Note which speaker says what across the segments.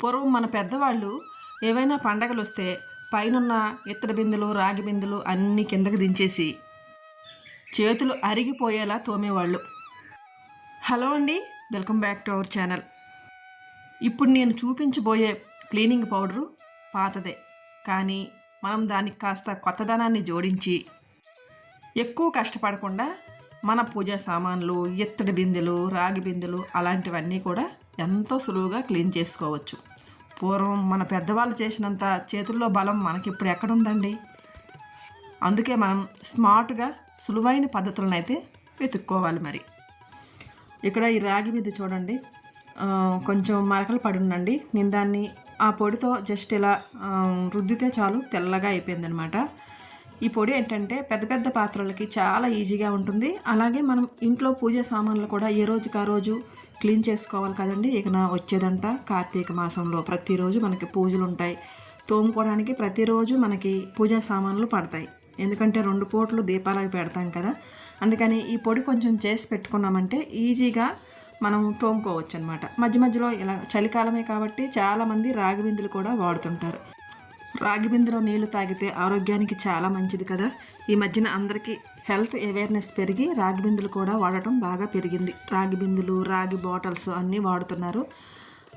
Speaker 1: పూర్వం మన పెద్దవాళ్ళు ఏవైనా పండగలు వస్తే పైనున్న ఇత్తడి బిందెలు రాగి బిందెలు అన్నీ కిందకు దించేసి చేతులు అరిగిపోయేలా తోమేవాళ్ళు. హలో అండి welcome back to our channel. ఇప్పుడు నేను చూపించబోయే క్లీనింగ్ పౌడరు పాతదే. కానీ మనం దానికి కాస్త కొత్తదనాన్ని జోడించి ఎక్కువ కష్టపడకుండా మన పూజా సామాన్లు ఇత్తడి బిందెలు రాగి బిందెలు అలాంటివన్నీ కూడా ఎంతో సులువుగా క్లీన్ చేసుకోవచ్చు. పూర్వం మన పెద్దవాళ్ళు చేసినంత చేతుల్లో బలం మనకి ఇప్పుడు ఎక్కడుందండి? అందుకే మనం స్మార్ట్గా సులువైన పద్ధతులను అయితే వెతుక్కోవాలి మరి. ఇక్కడ ఈ రాగి మీద చూడండి. కొంచెం మరకలు పడి ఉండండి నేను దాన్ని ఆ పొడితో జస్ట్ ఇలా రుద్దితే చాలు తెల్లగా అయిపోయిందనమాట. ఈ పొడి ఏంటంటే పెద్ద పెద్ద పాత్రలకి చాలా ఈజీగా ఉంటుంది. అలాగే మనం ఇంట్లో పూజ సామాన్లు కూడా ఏ రోజుకి ఆ రోజు క్లీన్ చేసుకోవాలి కదండి? ఇక నా వచ్చేదంట కార్తీక మాసంలో ప్రతిరోజు మనకి పూజలు ఉంటాయి. తోముకోవడానికి ప్రతిరోజు మనకి పూజా సామాన్లు పడతాయి. ఎందుకంటే రెండు పూటలు దీపాలకు పెడతాం కదా. అందుకని ఈ పొడి కొంచెం చేసి పెట్టుకున్నామంటే ఈజీగా మనం తోముకోవచ్చు అనమాట మధ్య మధ్యలో ఇలా చలికాలమే కాబట్టి చాలామంది రాగి బిందులు కూడా వాడుతుంటారు. రాగి బిందులో నీళ్ళు తాగితే ఆరోగ్యానికి చాలా మంచిది కదా. ఈ మధ్యన అందరికీ హెల్త్ అవేర్నెస్ పెరిగి రాగి బిందులు కూడా వాడటం బాగా పెరిగింది. రాగి బిందులు రాగి బాటిల్స్ అన్నీ వాడుతున్నారు.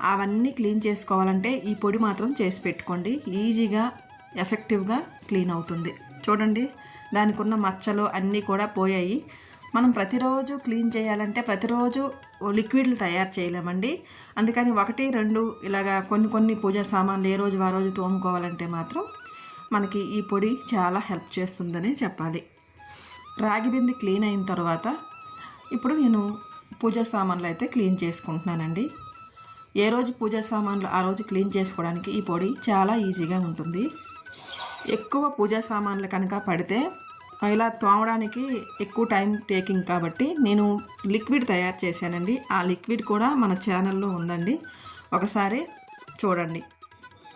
Speaker 1: అవన్నీ క్లీన్ చేసుకోవాలంటే ఈ పొడి మాత్రం చేసి పెట్టుకోండి. ఈజీగా ఎఫెక్టివ్గా క్లీన్ అవుతుంది. చూడండి దానికి ఉన్న మచ్చలు అన్నీ కూడా పోయాయి. మనం ప్రతిరోజు క్లీన్ చేయాలంటే ప్రతిరోజు లిక్విడ్లు తయారు చేయలేమండి. అందుకని ఒకటి రెండు ఇలాగా కొన్ని కొన్ని పూజా సామాన్లు ఏ రోజు ఆ రోజు తోముకోవాలంటే మాత్రం మనకి ఈ పొడి చాలా హెల్ప్ చేస్తుందని చెప్పాలి. రాగి బింది క్లీన్ అయిన తర్వాత ఇప్పుడు నేను పూజా సామాన్లు అయితే క్లీన్ చేసుకుంటున్నానండి. ఏ రోజు పూజా సామాన్లు ఆ రోజు క్లీన్ చేసుకోవడానికి ఈ పొడి చాలా ఈజీగా ఉంటుంది. ఎక్కువ పూజా సామాన్లు కనుక పడితే ఇలా తోమడానికి ఎక్కువ టైం టేకింగ్ కాబట్టి నేను లిక్విడ్ తయారు చేశానండి. ఆ లిక్విడ్ కూడా మన ఛానల్లో ఉందండి. ఒకసారి చూడండి.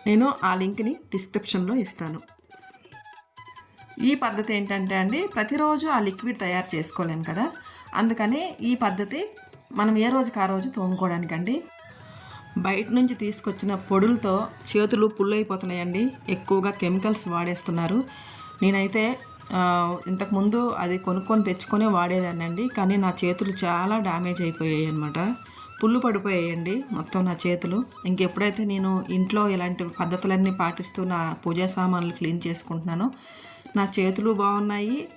Speaker 1: నేను ఆ లింక్ని డిస్క్రిప్షన్లో ఇస్తాను. ఈ పద్ధతి ఏంటంటే అండి ప్రతిరోజు ఆ లిక్విడ్ తయారు చేసుకోలేను కదా. అందుకని ఈ పద్ధతి మనం ఏ రోజుకి ఆ రోజు తోముకోవడానికండి? బయట నుంచి తీసుకొచ్చిన పొడులతో చేతులు పుల్లైపోతున్నాయండి. ఎక్కువగా కెమికల్స్ వాడేస్తున్నారు. నేనైతే ఇంతకుముందు అది కొనుక్కొని తెచ్చుకొనే వాడేదానండి కానీ నా చేతులు చాలా డ్యామేజ్ అయిపోయాయి అనమాట పుల్లు పడిపోయాయండి మొత్తం నా చేతులు. ఇంకెప్పుడైతే నేను ఇంట్లో ఇలాంటి పద్ధతులన్నీ పాటిస్తూ నా పూజా సామాన్లు క్లీన్ చేసుకుంటున్నానో నా చేతులు బాగున్నాయి.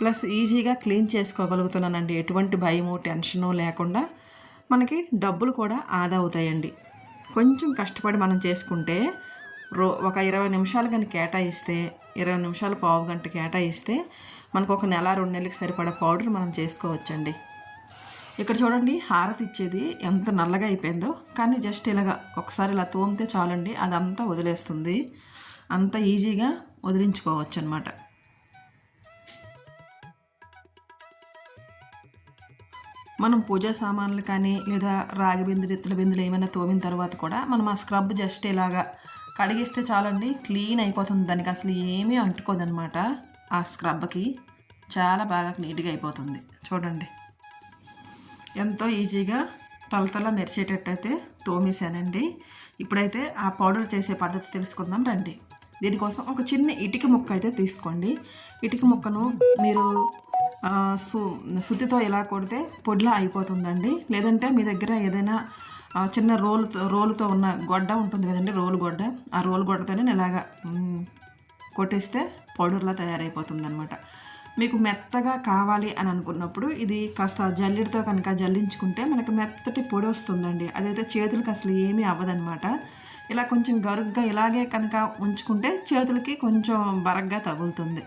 Speaker 1: ప్లస్ ఈజీగా క్లీన్ చేసుకోగలుగుతున్నానండి. ఎటువంటి భయము టెన్షను లేకుండా మనకి డబ్బులు కూడా ఆదా అవుతాయండి. కొంచెం కష్టపడి మనం చేసుకుంటే రో ఒక ఇరవై నిమిషాలు కానీ కేటాయిస్తే ఇరవై నిమిషాలు పావు గంట కేటాయిస్తే మనకు ఒక నెల రెండు నెలలకు సరిపడా పౌడర్ మనం చేసుకోవచ్చండి. ఇక్కడ చూడండి హారతి ఇచ్చేది ఎంత నల్లగా అయిపోయిందో. కానీ జస్ట్ ఇలాగా ఒకసారి ఇలా తోమితే చాలండి అదంతా వదిలేస్తుంది. అంత ఈజీగా వదిలించుకోవచ్చు అనమాట మనం పూజా సామాన్లు కానీ లేదా రాగి బిందులు ఇత్తల బిందులు ఏమైనా తోమిన తర్వాత కూడా మనం ఆ స్క్రబ్ జస్ట్ ఇలాగా కడిగిస్తే చాలండి క్లీన్ అయిపోతుంది. దానికి అసలు ఏమీ అంటుకోదనమాట. ఆ స్క్రబ్కి చాలా బాగా నీట్గా అయిపోతుంది. చూడండి. ఎంతో ఈజీగా తలతల మెరిచేటట్టయితే తోమేశానండి. ఇప్పుడైతే ఆ పౌడర్ చేసే పద్ధతి తెలుసుకుందాం రండి. దీనికోసం ఒక చిన్న ఇటుక ముక్క అయితే తీసుకోండి. ఇటుక ముక్కను మీరు సు సుత్తితో ఇలా కొడితే పొడిలా అయిపోతుందండి. లేదంటే మీ దగ్గర ఏదైనా చిన్న రోలుతో రోలుతో ఉన్న గొడ్డ ఉంటుంది కదండి రోలు గొడ్డ. ఆ రోలు గొడ్డతోనే నేను ఇలాగా కొట్టేస్తే పౌడర్లా తయారైపోతుంది అనమాట మీకు మెత్తగా కావాలి అని అనుకున్నప్పుడు ఇది కాస్త జల్లిడితో కనుక జల్లించుకుంటే మనకి మెత్తటి పొడి వస్తుందండి. అదైతే చేతులకు అసలు ఏమీ అవ్వదనమాట ఇలా కొంచెం గరుగ్గా ఇలాగే కనుక ఉంచుకుంటే చేతులకి కొంచెం బరగ్గా తగులుతుంది.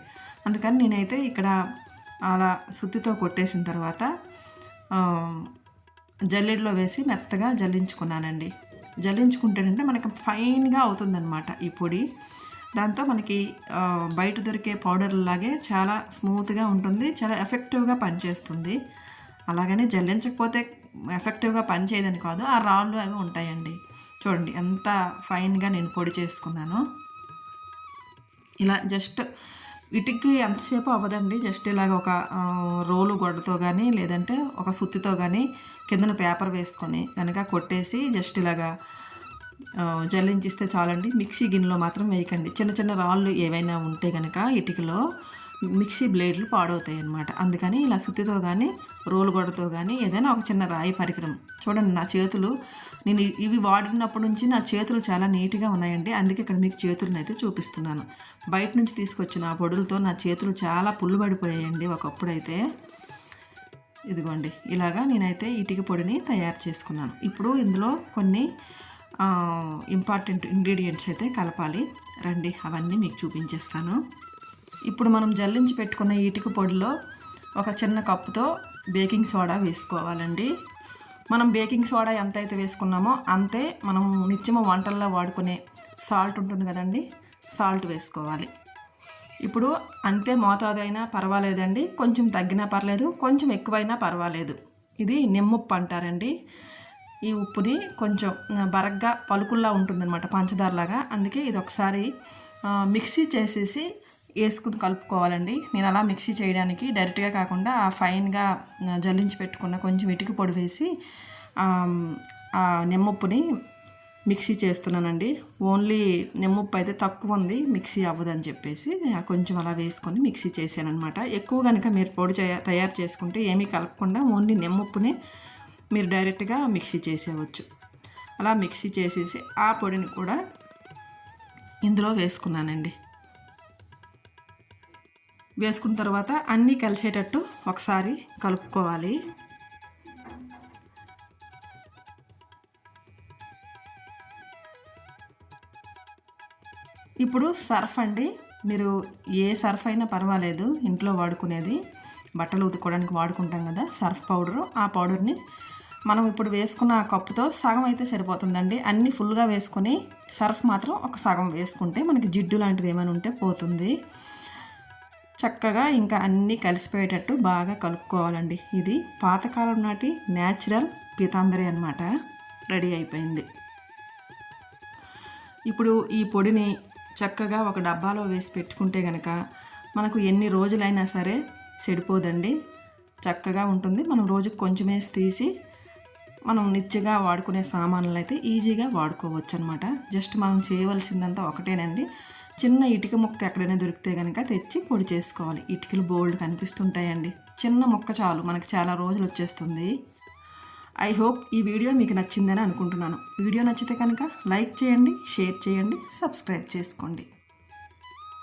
Speaker 1: అందుకని నేనైతే ఇక్కడ అలా సుత్తితో కొట్టేసిన తర్వాత జల్లెడలో వేసి మెత్తగా జల్లించుకున్నానండి. జల్లించుకుంటేనంటే మనకి ఫైన్గా అవుతుందన్నమాట ఈ పొడి. దాంతో మనకి బయట దొరికే పౌడర్లాగే చాలా స్మూత్గా ఉంటుంది చాలా ఎఫెక్టివ్గా పనిచేస్తుంది. అలాగనే జల్లించకపోతే ఎఫెక్టివ్గా పనిచేయదని కాదు ఆ రాళ్ళు అవి ఉంటాయండి. చూడండి ఎంత ఫైన్గా నేను పొడి చేసుకున్నాను. ఇలా జస్ట్ ఇటుక్కి ఎంతసేపు అవ్వదండి. జస్ట్ ఇలాగ ఒక రోలు గొడ్డతో కానీ లేదంటే ఒక సుత్తితో కానీ కిందన పేపర్ వేసుకొని కనుక కొట్టేసి జస్ట్ ఇలాగా జల్లించిస్తే చాలండి. మిక్సీ గిన్నెలో మాత్రం వేయకండి. చిన్న చిన్న రాళ్ళు ఏవైనా ఉంటే కనుక ఇటుకలో మిక్సీ బ్లేడ్లు పాడవుతాయి అనమాట అందుకని ఇలా సుత్తితో కానీ రోలు గొడతో కానీ ఏదైనా ఒక చిన్న రాయి పరికరం. చూడండి నా చేతులు నేను ఇవి వాడినప్పటి నుంచి నా చేతులు చాలా నీట్గా ఉన్నాయండి. అందుకే ఇక్కడ మీకు చేతులను అయితే చూపిస్తున్నాను. బయట నుంచి తీసుకొచ్చిన ఆ పొడులతో నా చేతులు చాలా పుల్లు పడిపోయాయండి ఒకప్పుడైతే. ఇదిగోండి ఇలాగా నేనైతే ఇటుక పొడిని తయారు చేసుకున్నాను. ఇప్పుడు ఇందులో కొన్ని ఇంపార్టెంట్ ఇంగ్రీడియంట్స్ అయితే కలపాలి. రండి అవన్నీ మీకు చూపించేస్తాను. ఇప్పుడు మనం జల్లించి పెట్టుకున్న ఇటుక పొడిలో ఒక చిన్న కప్పుతో బేకింగ్ సోడా వేసుకోవాలండి. మనం బేకింగ్ సోడా ఎంత అయితే వేసుకున్నామో అంతే మనం నిత్యము వంటల్లో వాడుకునే సాల్ట్ ఉంటుంది కదండి సాల్ట్ వేసుకోవాలి. ఇప్పుడు అంతే మోతాదైనా పర్వాలేదండి కొంచెం తగ్గినా పర్లేదు కొంచెం ఎక్కువైనా పర్వాలేదు. ఇది నిమ్ముప్పు అంటారండి. ఈ ఉప్పుని కొంచెం బరగ్గా పలుకుల్లా ఉంటుందన్నమాట పంచదారలాగా. అందుకే ఇది ఒకసారి మిక్సీ చేసేసి వేసుకుని కలుపుకోవాలండి. నేను అలా మిక్సీ చేయడానికి డైరెక్ట్గా కాకుండా ఫైన్గా జల్లించి పెట్టుకున్న కొంచెం ఇటుక పొడి వేసి ఆ, నిమ్మప్పుని మిక్సీ చేస్తున్నానండి. ఓన్లీ నిమ్మప్పు అయితే తక్కువ ఉంది మిక్సీ అవ్వదని చెప్పేసి కొంచెం అలా వేసుకొని మిక్సీ చేశానమాట అనమాట ఎక్కువ కనుక మీరు పొడి తయారు చేసుకుంటే ఏమీ కలపకుండా ఓన్లీ నిమ్మప్పునే మీరు డైరెక్ట్గా మిక్సీ చేసేయవచ్చు. అలా మిక్సీ చేసేసి ఆ పొడిని కూడా ఇందులో వేసుకున్నానండి. వేసుకున్న తర్వాత అన్నీ కలిసేటట్టు ఒకసారి కలుపుకోవాలి. ఇప్పుడు సర్ఫ్ అండి. మీరు ఏ సర్ఫ్ అయినా పర్వాలేదు ఇంట్లో వాడుకునేది. బట్టలు ఉతుక్కోవడానికి వాడుకుంటాం కదా సర్ఫ్ పౌడరు. ఆ పౌడర్ని మనం ఇప్పుడు వేసుకున్న ఆ కప్పుతో సగం అయితే సరిపోతుందండి. అన్నీ ఫుల్గా వేసుకొని సర్ఫ్ మాత్రం ఒక సగం వేసుకుంటే మనకి జిడ్డు లాంటిది ఏమైనా ఉంటే పోతుంది. చక్కగా ఇంకా అన్నీ కలిసిపోయేటట్టు బాగా కలుపుకోవాలండి. ఇది పాతకాలం నాటి న్యాచురల్ పీతాంబరి అనమాట రెడీ అయిపోయింది. ఇప్పుడు ఈ పొడిని చక్కగా ఒక డబ్బాలో వేసి పెట్టుకుంటే కనుక మనకు ఎన్ని రోజులైనా సరే చెడిపోదండి చక్కగా ఉంటుంది. మనం రోజుకి కొంచెం వేసి తీసి మనం నిత్యగా వాడుకునే సామాన్లు అయితే ఈజీగా వాడుకోవచ్చు అనమాట జస్ట్ మనం చేయవలసిందంతా ఒకటేనండి. చిన్న ఇటుక ముక్క ఎక్కడైనా దొరికితే కనుక తెచ్చి పొడి చేసుకోవాలి. ఇటుకలు బోల్డ్ కనిపిస్తుంటాయండి. చిన్న ముక్క చాలు మనకి చాలా రోజులు వచ్చేస్తుంది. ఐ హోప్ ఈ వీడియో మీకు నచ్చిందని అనుకుంటున్నాను. వీడియో నచ్చితే కనుక లైక్ చేయండి షేర్ చేయండి సబ్స్క్రైబ్ చేసుకోండి.